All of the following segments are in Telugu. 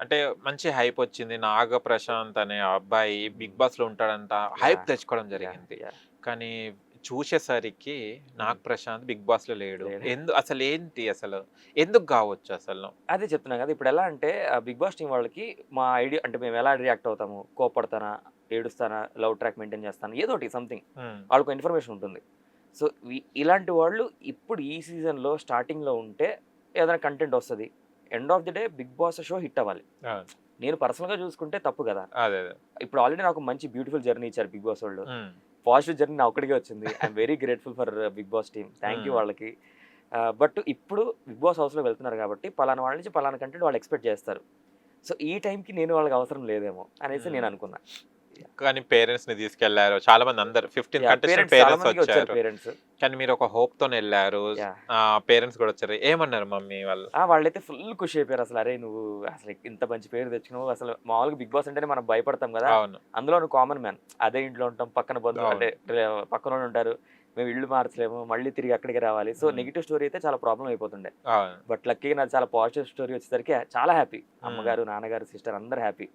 అంటే మంచి హైప్ వచ్చింది. నాగ ప్రశాంత్ అనే అబ్బాయి బిగ్ బాస్లో ఉంటాడంట. హైప్. తెచ్చుకోవడం జరిగింది. కానీ చూసేసరికి నాగ్ ప్రశాంత్ బిగ్ బాస్లో లేడు. ఎందు అసలు ఏంటి అసలు? ఎందుకు కావచ్చు అసలు? అదే చెప్తున్నాను కదా ఇప్పుడు ఎలా అంటే బిగ్ బాస్ టీం వాళ్ళకి మా ఐడియా అంటే మేము ఎలా రియాక్ట్ అవుతాము? కోపడతానా ఏడుస్తానా? లవ్ ట్రాక్ మెయింటైన్ చేస్తాను? ఏదో ఒకటి సంథింగ్. వాళ్ళకు ఇన్ఫర్మేషన్ ఉంటుంది. సో ఇలాంటి వాళ్ళు ఇప్పుడు ఈ సీజన్లో స్టార్టింగ్లో ఉంటే ఏదైనా కంటెంట్ వస్తుంది. End of the day Bigg Boss show hit అవ్వాలి. నేను పర్సనల్గా చూసుకుంటే తప్పు కదా. ఇప్పుడు ఆల్రెడీ నాకు మంచి బ్యూటిఫుల్ జర్నీ ఇచ్చారు బిగ్ బాస్ వాళ్ళు. పాజిటివ్ జర్నీ నా ఒక్కడికే వచ్చింది. I'm very grateful for Bigg Boss team. Thank you. వాళ్ళకి. బట్ ఇప్పుడు బిగ్ బాస్ హౌస్లో వెళ్తున్నారు కాబట్టి పలానా వాళ్ళ నుంచి పలానా కంటెంట్ వాళ్ళు ఎక్స్పెక్ట్ చేస్తారు. సో ఈ టైంకి నేను వాళ్ళకి అవసరం లేదేమో అనేసి. నేను అనుకున్నా. కానీ పేరెంట్స్ని తీసుకెళ్ళారు. చాలా మంది అందరు. ఫిఫ్టీన్ కంటెస్టెంట్ పేరెంట్స్ వచ్చారు కానీ మీరు ఒక హోప్తో వెళ్ళారు. పేరెంట్స్ కూడా వచ్చారు. ఏమన్నారు మమ్మీ వాళ్ళు? వాళ్ళైతే ఫుల్ ఖుషి అయిపోయారు అసలు. అరే నువ్వు అసలు ఇంత మంచి పేరు తెచ్చినావు అసలు మామూలుగా బిగ్ బాస్ అంటేనే మనం భయపడతాం కదా. అందులో కామన్ మ్యాన్ అదే ఇంట్లో ఉంటాం. పక్కన బంధువు అవును. అంటే పక్కన ఉంటారు. మేము ఇల్లు మార్చలేము మళ్ళీ తిరిగి అక్కడికి రావాలి. సో. నెగిటివ్ స్టోరీ అయితే చాలా ప్రాబ్లం అయిపోతుండే. బట్ లక్కీగా నాకు చాలా పాజిటివ్ స్టోరీ వచ్చేసరికి చాలా హ్యాపీ అమ్మగారు నాన్నగారు సిస్టర్ అందరు హ్యాపీ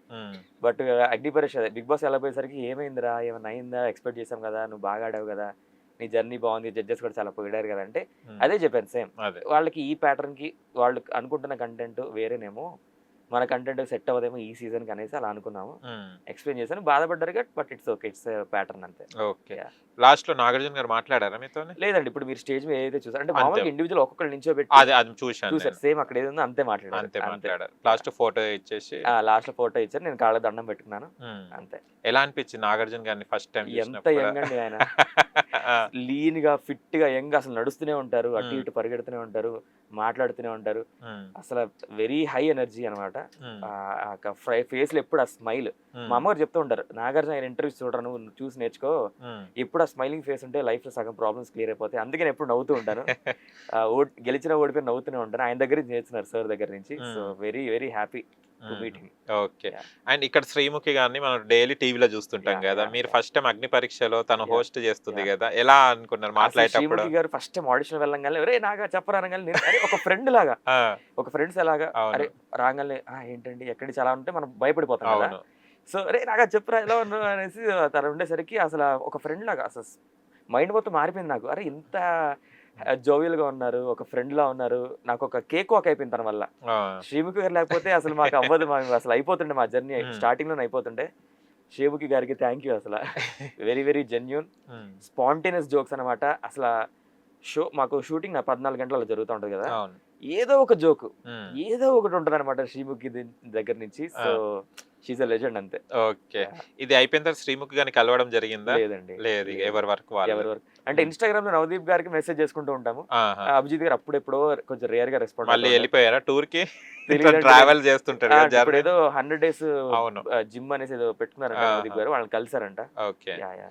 బట్ అగ్ని పరీక్ష బిగ్ బాస్ ఎలా పోయేసరికి ఏమైందిరా? ఏమైనా అయిందా? ఎక్స్పెక్ట్ చేసాం కదా నువ్వు బాగా ఆడావు కదా. నీ జర్నీ బాగుంది జడ్జెస్ కూడా చాలా పొగిడారు కదా అంటే అదే చెప్పాను సేమ్ వాళ్ళకి ఈ pattern కి వాళ్ళు అనుకుంటున్న కంటెంట్ వేరేనేమో. మన కంటెంట్ సెట్ అవ్వదేమో ఈ సీజన్కి అనేసి అలా అనుకున్నాము. ఎక్స్ప్లెయిన్ చేశాను. బాధపడ్డారు gut but it's okay it's pattern అంతే. ఓకే. లాస్ట్లో నాగార్జున గారు మాట్లాడారా మీతో? లేదండి ఇప్పుడు మీరు స్టేజ్ మీద ఏదైతే చూసారు అంటే. మామూలుగా ఇండివిజువల్ ఒక్కొక్కరు నించోబెట్టి అది అది చూశాను చూసారు సేమ్ అక్కడ ఏది అంతే మాట్లాడారు. అంతే మాట్లాడారు. లాస్ట్ ఫోటో ఇచ్చేసి లాస్ట్లో ఫోటో ఇచ్చారు. నేను కాళ్ళ దండం పెట్టుకున్నాను. అంతే. ఎలా అనిపించింది నాగార్జున గారిని ఫస్ట్ టైం ఎంత యంగ్ అండి ఆయన. లీన్గా ఫిట్గా యంగ్ అసలు నడుస్తూనే ఉంటారు. అటు. ఇటు పరిగెడుతూనే ఉంటారు. మాట్లాడుతూనే ఉంటారు. అసలు వెరీ హై ఎనర్జీ అనమాట ఫేస్లో ఎప్పుడు ఆ స్మైల్. మా అమ్మగారు చెప్తూ ఉంటారు నాగార్జున ఆయన ఇంటర్వ్యూస్ చూడరు నువ్వు? చూసి నేర్చుకో. ఎప్పుడు ఆ స్మైలింగ్ ఫేస్ ఉంటే లైఫ్లో సగం ప్రాబ్లమ్స్ క్లియర్ అయిపోతాయి. అందుకే నేను ఎప్పుడు నవ్వుతూ ఉంటాను. గెలిచిన ఓడిపోయి నవ్వుతూనే ఉంటాను. ఆయన దగ్గర నుంచి నేర్చున్నారు సార్ దగ్గర నుంచి. So. Very very happy. To meet him okay. And ఇక్కడ శ్రీముఖి గారిని మనం డైలీ టీవీలో చూస్తుంటాం కదా. మీరు. ఫస్ట్ టైం అగ్ని పరీక్షలో తను. హోస్ట్ చేస్తుంది. కదా. ఎలా అనుకున్నారు మాట్లాడేటప్పుడు? శ్రీముఖి గారు ఫస్ట్ టైం ఆడిషన్ వెళ్ళంగానే అరే నాగా చెప్పరా అనగానే నేను అరే ఒక ఫ్రెండ్ లాగా. ఒక ఫ్రెండ్స్ ఎలాగా. అరే రాగానే "ఆ, ఏంటండి ఎక్కడి చాలా ఉంటే మనం భయపడిపోతాం కదా. సో అరే నాగా చెప్పురా ఎలా ఉన్నావు? అనేసి తను ఉండేసరికి అసలు ఒక ఫ్రెండ్ లాగా అసలు మైండ్ మొత్తం మారిపోయింది నాకు. అరే ఇంత జోవియల్గా ఉన్నారు ఒక ఫ్రెండ్ లా ఉన్నారు. నాకు ఒక కేక్ వాక్ అయిపోయింది తన వల్ల. శ్రీముఖి గారు లేకపోతే అసలు మాకు అవ్వదు మాకు అసలు అయిపోతుండే మా జర్నీ Hmm. స్టార్టింగ్లోనే అయిపోతుండే. శ్రీముఖి గారికి థ్యాంక్ యూ అసలు. Very very genuine spontaneous jokes అనమాట అసలు షో మాకు షూటింగ్ నా పద్నాలుగు గంటల జరుగుతూ ఉంటుంది కదా. ఏదో ఒక జోక్. ఏదో ఒకటి ఉంటుంది అనమాట శ్రీముఖి దగ్గర నుంచి. సో షీజ్ అ లెజెండ్ అంతే. ఓకే. ఇది అయిపోయిన తర్వాత శ్రీముఖి గారిని కలవడం జరిగిందా? లేదండి. లేదు ఎవరి వరకు ఎవరి వరకు? అంటే ఇన్స్టాగ్రామ్లో నవదీప్ గారికి మెసేజ్ చేసుకుంటూ ఉంటాము. అభిజిత్ గారు అప్పుడెప్పుడో కొంచెం రేర్గా రెస్పాండ్ మళ్ళీ వెళ్ళిపోయారా టూర్కి. ట్రావెల్ చేస్తుంటారు. ఏదో హండ్రెడ్ డేస్ జిమ్ అనేసి ఏదో పెట్టుకున్నారంట. నవదీప్ గారు. వాళ్ళని కలిసారంట. ఓకే. Yeah, yeah.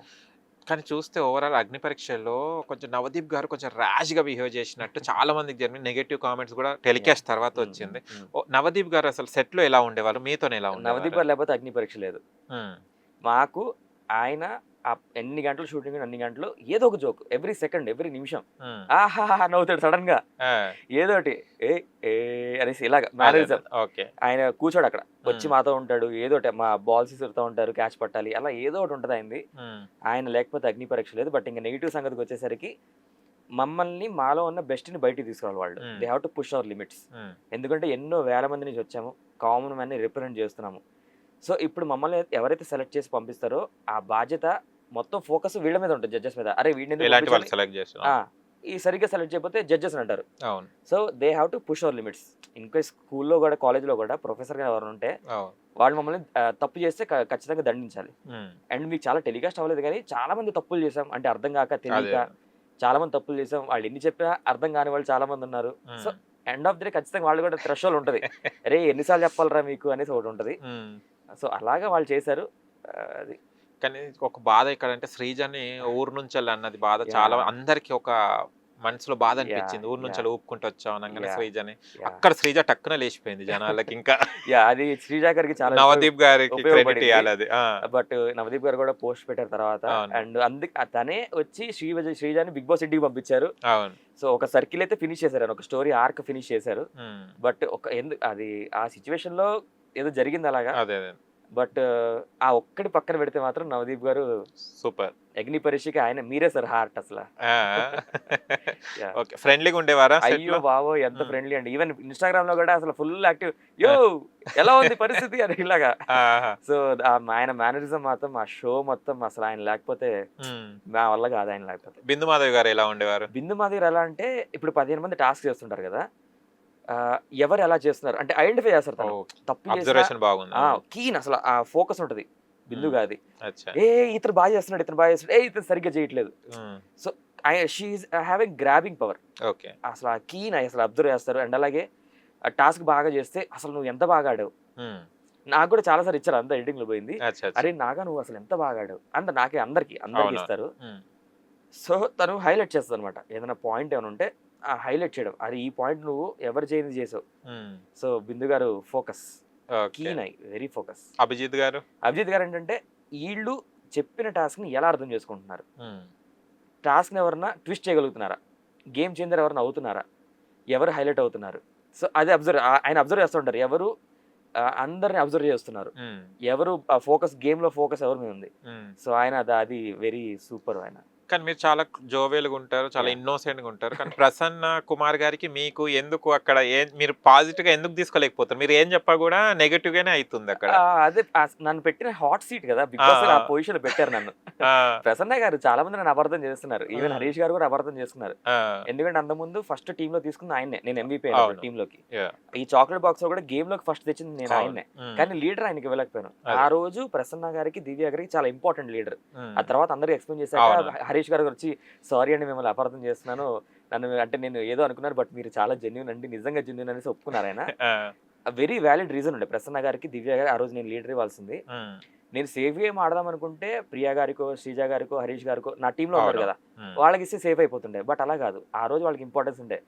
కానీ చూస్తే ఓవరాల్ అగ్ని పరీక్షల్లో కొంచెం నవదీప్ గారు కొంచెం ర్యాష్గా బిహేవ్ చేసినట్టు చాలా మందికి జరిగిన నెగటివ్ కామెంట్స్ కూడా టెలికాస్ట్ తర్వాత ఉమ్, వచ్చింది. ఉమ్. ఓ, నవదీప్ గారు అసలు సెట్లో ఎలా ఉండేవారు? మీతో ఎలా నవదీప్ ఉండేవారు? గారు లేకపోతే అగ్ని పరీక్ష లేదు. మాకు ఆయన ఎన్ని గంటలు షూటింగ్ అన్ని గంటలు ఏదో ఒక జోక్ ఎవ్రీ సెకండ్ ఎవ్రీ నిమిషం. ఆహా నవ్వుతాడు సడన్గా. ఏదోటి ఏ ఏ అనేసి ఇలాగ మేనేజర్. ఆయన కూర్చోడు అక్కడ. వచ్చి. మాతో ఉంటాడు ఏదో ఒకటి మా బాల్స్ ఇసురుతూ ఉంటారు క్యాచ్ పట్టాలి అలా ఏదో ఒకటి ఉంటుంది ఆయనది. ఆయన లేకపోతే అగ్ని పరీక్ష లేదు బట్ ఇంకా నెగిటివ్ సంగతికి వచ్చేసరికి మమ్మల్ని మాలో ఉన్న బెస్ట్ని బయటికి తీసుకురావాలి వాళ్ళు. They have to push our limits. ఎందుకంటే ఎన్నో వేల మంది నుంచి వచ్చాము కామన్ మ్యాన్ని రిప్రజెంట్ చేస్తున్నాము. సో ఇప్పుడు మమ్మల్ని ఎవరైతే సెలెక్ట్ చేసి పంపిస్తారో ఆ బాధ్యత మొత్తం ఫోకస్ వీళ్ళ మీద ఉంటుంది జడ్జెస్ మీద. అరే వీడిని? సెలెక్ట్ చేసిన ఈ సరిగ్గా సెలెక్ట్ చేయకపోతే జడ్జెస్ అంటారు. So they have to push our limits in case స్కూల్లో కూడా కాలేజ్లో కూడా ప్రొఫెసర్గా ఎవరు ఉంటే వాళ్ళు మమ్మల్ని తప్పు చేస్తే ఖచ్చితంగా దండించాలి. అండ్ మీకు చాలా టెలికాస్ట్ అవ్వలేదు కానీ చాలా మంది తప్పులు చేసాం అంటే అర్థం కాక తెలియక చాలా మంది తప్పులు చేసాం వాళ్ళు ఎన్ని చెప్పినా అర్థం కాని వాళ్ళు చాలా మంది ఉన్నారు. So end of the day ఖచ్చితంగా వాళ్ళు కూడా థ్రెషోల్ ఉంటుంది. అరే ఎన్నిసార్లు చెప్పాలరా మీకు? అనేసి ఒకటి ఉంటుంది. సో అలాగా వాళ్ళు చేశారు. అది. కానీ ఒక బాధ ఇక్కడ అంటే శ్రీజని ఊరు నుంచి అన్నది బాధ. చాలా అందరికి ఒక మనసులో బాధ అనిపించింది ఊరు నుంచి. ఊపుకుంటూ వచ్చాం అనగానే. శ్రీజని. అక్కడ శ్రీజ టక్కున లేచిపోయింది జనాలకి ఇంకా అది శ్రీజా గారికి చాలా నవదీప్ గారికి క్రెడిట్ ఉపయోగపడింది. ఇవ్వాలి అది ఆ, బట్ నవదీప్ గారు కూడా పోస్ట్ పెట్టారు తర్వాత. అండ్ అందుకే తనే వచ్చి శ్రీ శ్రీజాని బిగ్ బాస్ ఇంటికి పంపించారు అవును సో ఒక సర్కిల్ అయితే ఫినిష్ చేశారు ఒక స్టోరీ ఆర్క్ ఫినిష్ చేశారు బట్ ఒక ఎందు అది ఆ సిచ్యువేషన్లో ఏదో జరిగింది అలాగా బట్ ఆ ఒక్కటి పక్కన పెడితే మాత్రం నవదీప్ గారు సూపర్. అగ్ని పరీక్షకి ఆయన మీరే సార్ హార్ట్ అసలు. ఫ్రెండ్లీగా ఉండేవారా అయ్యో? బాబో ఎంత. ఫ్రెండ్లీ అండి. ఈవెన్ ఇన్స్టాగ్రామ్లో కూడా అసలు ఫుల్ యాక్టివ్ యో ఎలా ఉంది పరిస్థితి? అని ఇలాగా. సో ఆయన మేనరిజం మాత్రం ఆ షో మొత్తం అసలు ఆయన లేకపోతే. మా వల్ల కాదు ఆయన లేకపోతే. బిందు మాధవ్ గారు ఎలా ఉండేవారు? బిందు మాదిరి ఎలా అంటే ఇప్పుడు పదిహేను మంది టాస్క్ చేస్తుంటారు కదా. ఎవరు ఎలా చేస్తున్నారు? అంటే ఐడెంటిఫై చేస్తారు తను. తప్పు కీన్ అసలు ఆ ఫోకస్ ఉంటది. బిందు. గాది అచ్చా. ఏ ఇతను బాగా చేస్తున్నాడు ఇతను బాగా చేస్తున్నాడు. ఏ ఇతను సరిగ్గా చేయట్లేదు. ఉమ్. She's having grabbing power okay. అసలు ఆ కీన్ అసలు అబ్జర్వ్ చేస్తారు. అండ్ అలాగే ఆ టాస్క్ బాగా చేస్తే అసలు నువ్వు ఎంత బాగా ఆడావు. నాకు కూడా చాలా సార్లు ఇచ్చారు అంత ఎడిటింగ్లో పోయింది. అరే నాగా నువ్వు అసలు ఎంత బాగా ఆడావు? అంత నాకే అందరికి అందరికి. ఇస్తారు. సో తను హైలైట్ చేస్తుంది అనమాట ఏదైనా పాయింట్ ఏమైనా ఉంటే హైలైట్ చేయడం. అరే ఈ పాయింట్ నువ్వు ఎవరు చేయని చేసావు. So Bindu garu focus. Keen అయి వెరీ ఫోకస్ అభిజిత్ గారు? అభిజిత్ గారు ఏంటంటే వీళ్ళు చెప్పిన టాస్క్ని ఎలా అర్థం చేసుకుంటున్నారు. టాస్క్ని ఎవరన్నా ట్విస్ట్ చేయగలుగుతున్నారా? గేమ్ చేంజర్ ఎవరన్నా అవుతున్నారా? ఎవరు హైలైట్ అవుతున్నారు? సో అది అబ్జర్వ్ ఆయన అబ్జర్వ్ చేస్తుంటారు ఎవరు అందరిని అబ్జర్వ్ చేస్తున్నారు. ఎవరు ఫోకస్ గేమ్లో ఫోకస్ ఎవరి మీద ఉంది. సో ఆయన అది- అది వెరీ సూపర్ ఆయన. కానీ మీరు చాలా జోవేలుగా ఉంటారు చాలా Yeah. innocent గా ఉంటారు. కానీ ప్రసన్న కుమార్ గారికి మీకు ఎందుకు అక్కడ ఏం మీరు పాజిటివ్గా ఎందుకు తీసుకోలేకపోతారు? మీరు ఏం చెప్పా కూడా నెగటివ్ గానే అవుతుంది అక్కడ. అదే నన్ను పెట్టిన హాట్ సీట్ కదా బిగ్ బాస్ ఆ. పొజిషన్ పెట్టారు నన్ను. ప్రసన్న గారు చాలా మంది నన్ను అబద్ధం చేస్తున్నారు. ఈవెన్. హరీష్ గారు కూడా అబద్ధం చేస్తున్నారు. ఎందుకంటే అంత ముందు ఫస్ట్ టీమ్లో తీసుకున్న ఆయన్నే. నేను అవును. టీమ్లోకి. ఈ చాక్లెట్ బాక్స్లో కూడా గేమ్లోకి ఫస్ట్ తెచ్చింది నేను ఉమ్, కానీ లీడర్ ఆయనకి ఇవ్వలేకపోయాను. ఆ రోజు ప్రసన్న గారికి దివ్య గారికి చాలా ఇంపార్టెంట్ లీడర్ ఆ తర్వాత అందరికి ఎక్స్ప్లెయిన్ చేశాక అవును. హరీష్ గారు వచ్చి సారీ అండి మిమ్మల్ని అపార్థం చేస్తున్నాను. నన్ను అంటే నేను ఏదో అనుకున్నారు బట్ మీరు చాలా జెన్యున్ అండి నిజంగా జెన్యున్ అనేసి ఒప్పుకున్నారు ఆయన. వెరీ వ్యాలిడ్ రీజన్ ఉండే. ప్రసన్న గారికి దివ్య గారు ఆ రోజు నేను లీడర్ ఇవ్వాల్సింది. నేను సేఫ్ గేమ్ ఆడదాం అనుకుంటే ప్రియా గారికో శ్రీజ గారికో హరీష్ గారికో నా టీంలో ఉన్నారు. కదా వాళ్ళకి ఇస్తే సేఫ్ అయిపోతుండే. బట్ అలా కాదు. ఆ రోజు వాళ్ళకి ఇంపార్టెన్స్ ఉండే.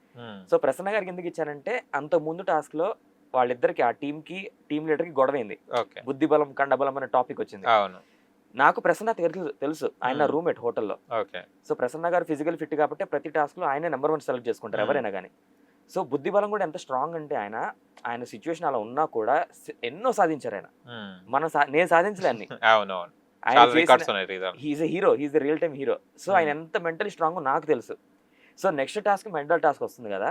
సో ప్రసన్న గారికి ఎందుకు ఇచ్చానంటే అంత ముందు టాస్క్లో వాళ్ళిద్దరికి ఆ టీమ్కి టీమ్ లీడర్కి గొడవైంది. బుద్ధి బలం కండబలం అనే టాపిక్ వచ్చింది. నాకు ప్రసన్న తెలుసు. ఆయన. రూమ్మేట్ హోటల్లో. సో ప్రసన్న గారు ఫిజికల్ ఫిట్ కాబట్టి ప్రతి టాస్క్లో ఆయన నెంబర్ వన్ సెలెక్ట్ చేసుకుంటారు. ఎవరైనా కానీ సో బుద్ధి బలం కూడా ఎంత స్ట్రాంగ్ అంటే ఆయన ఆయన సిచ్యువేషన్ అలా ఉన్నా కూడా ఎన్నో సాధించారు ఆయన. మనం నేను సాధించలే అన్ని. అవును అవును ఆయన చాలా రికార్డ్స్ చేసిన ఉన్నాయి reason he's a hero he's the real time hero so ఆయన. ఎంత మెంటలీ స్ట్రాంగ్ నాకు తెలుసు. So next task mental task వస్తుంది కదా.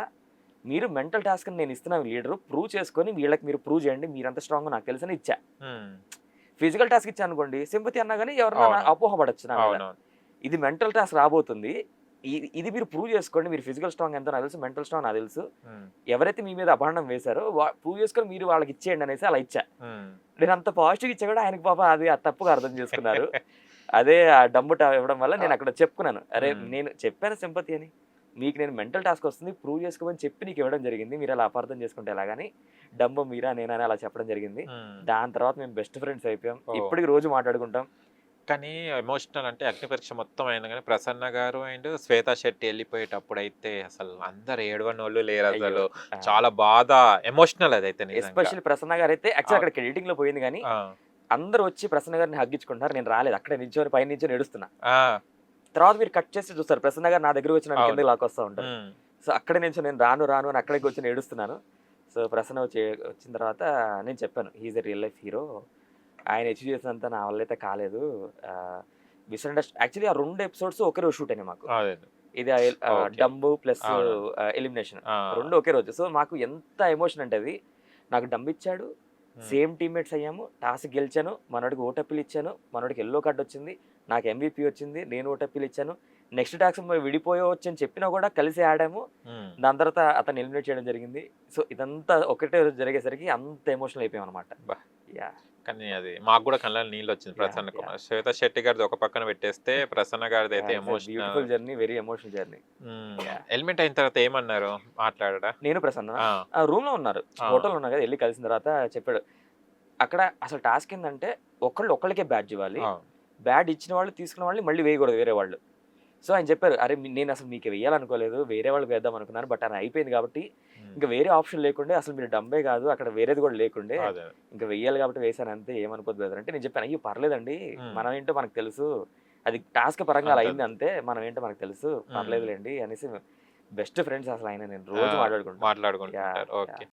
మీరు మెంటల్ టాస్క్ నేను ఇస్తున్నాను లీడర్ ప్రూవ్ చేసుకొని వీళ్ళకి మీరు ప్రూవ్ చేయండి. మీరు ఎంత స్ట్రాంగ్ నాకు తెలుసని ఇచ్చా. ఫిజికల్ టాస్క్ ఇచ్చా అనుకోండి సింపతి అన్నా కానీ ఎవరైనా. అపోహపడచ్చు నా మీద. అవును ఇది మెంటల్ టాస్క్ రాబోతుంది. ఇది మీరు ప్రూవ్ చేసుకోండి మీరు ఫిజికల్ స్ట్రాంగ్ ఎంతో నాకు తెలుసు మెంటల్ స్ట్రాంగ్ నాకు తెలుసు. ఎవరైతే మీ మీద అభాండం వేశారో ప్రూవ్ చేసుకొని మీరు వాళ్ళకి ఇచ్చేయండి అనేసి అలా ఇచ్చా. నేను అంత పాజిటివ్ ఇచ్చా కూడా ఆయనకి పాప అది తప్పుగా అర్థం చేసుకున్నారు. అదే ఆ టా ఇవ్వడం వల్ల నేను అక్కడ చెప్పుకున్నాను. అరే. నేను చెప్పాను సింపతి అని. మీకు నేను మెంటల్ టాస్క్ వస్తుంది ప్రూవ్ చేసుకోమని చెప్పి నీకు ఇవ్వడం జరిగింది. మీరు అలా అపార్థం చేసుకుంటే ఎలాగని? డమ్ము మీరా నేనని అలా చెప్పడం జరిగింది. దాని తర్వాత మేము బెస్ట్ ఫ్రెండ్స్ అయిపోయాం. ఇప్పటికి రోజు మాట్లాడుకుంటాం. కానీ ఎమోషనల్ అంటే అగ్ని పరీక్ష మొత్తం అయినా కానీ ప్రసన్న గారు అండ్ శ్వేతా శెట్టి వెళ్ళిపోయేటప్పుడు అయితే అసలు అందరు ఏడవని వాళ్ళు లేరు అసలు. చాలా బాధ ఎమోషనల్ అది అయితే నిజంగా. ఎస్పెషల్లీ ప్రసన్న గారు అయితే యాక్చువల్. అక్కడ ఎడిటింగ్లో పోయింది కానీ అందరూ వచ్చి ప్రసన్న గారిని హగ్గించుకుంటారు నేను రాలేదు. అక్కడే నిల్చొని పైన నిల్చొని ఏడుస్తున్నా. తర్వాత మీరు కట్ చేసి చూస్తారు. ప్రసన్న గారు నా దగ్గర వచ్చి నన్ను అవును. కిందకి లాక్కొస్తా ఉంటారు. సో అక్కడ నుంచి నేను రాను రాను అని అక్కడికి వచ్చి ఏడుస్తున్నాను. సో ప్రసన్న వచ్చి వచ్చిన తర్వాత నేను చెప్పాను he's a real life hero ఆయన అచీవ్ చేసినంత నా వల్ల అయితే కాలేదు. మిస్అండర్స్ యాక్చువల్లీ ఆ రెండు ఎపిసోడ్స్ ఒకే రోజు షూట్ అయినాయి మాకు. ఇది. డంబు ప్లస్. ఎలిమినేషన్. రెండు ఒకే రోజు. సో మాకు ఎంత ఎమోషన్ అంటే అది నాకు డంబ్ ఇచ్చాడు. సేమ్ టీమ్మేట్స్ అయ్యాము. టాస్క్ గెలిచాను. మనోడికి ఓటప్పిలు ఇచ్చాను. మనోడికి ఎల్లో కార్డ్ వచ్చింది. నాకు ఎంవీపీ వచ్చింది నేను ఓటప్పిలు ఇచ్చాను. నెక్స్ట్ టాస్క్ విడిపోయవచ్చు అని చెప్పినా కూడా కలిసి ఆడాము దాని తర్వాత అతను ఎలిమినేట్ చేయడం జరిగింది. సో ఇదంతా ఒకటే రోజు జరిగేసరికి అంత ఎమోషనల్ అయిపోయాం అనమాట. యా కానీ అది మాకు కూడా కళ్ళ నీళ్ళు వచ్చింది ప్రసన్న. కుమార్ శ్వేత శెట్టి గారిది ఒక పక్కన పెట్టేస్తే ప్రసన్న గారిది అయితే emotional journey very emotional journey. Eliminate అయిన తర్వాత ఏమన్నారు? మాట్లాడడా? నేను ప్రసన్న. రూమ్లో ఉన్నారు. హోటల్ ఉన్నా కదా వెళ్ళి కలిసిన తర్వాత చెప్పాడు. అక్కడ అసలు టాస్క్ ఏంటంటే ఒకళ్ళు ఒకళ్ళకే బ్యాడ్జ్ ఇవ్వాలి. ఆ, బ్యాడ్ ఇచ్చిన వాళ్ళు తీసుకున్న వాళ్ళని మళ్ళీ వేయకూడదు వేరే వాళ్ళు. సో ఆయన చెప్పారు అరే నేను అసలు మీకు వేయాలనుకోలేదు వేరే వాళ్ళకి వేద్దాం అనుకున్నాను బట్ అది అయిపోయింది కాబట్టి ఇంకా వేరే ఆప్షన్ లేకుండే అసలు మీరు డంబే కాదు అక్కడ వేరేది కూడా లేకుండే ఇంకా వెయ్యాలి కాబట్టి వేసాను అంతే ఏమనుకోదు బ్రదర్ అంటే నేను చెప్పాను అయ్యో పర్లేదండి. మనం ఏంటో మనకు తెలుసు అది టాస్క్ పరంగా అలా. అయింది అంతే. మనం ఏంటో మనకు తెలుసు పర్లేదులేండి అనేసి బెస్ట్ ఫ్రెండ్స్ అసలు ఆయన నేను రోజు మాట్లాడుకుంటాను మాట్లాడుకుంటుంటారు Yeah, ఓకే.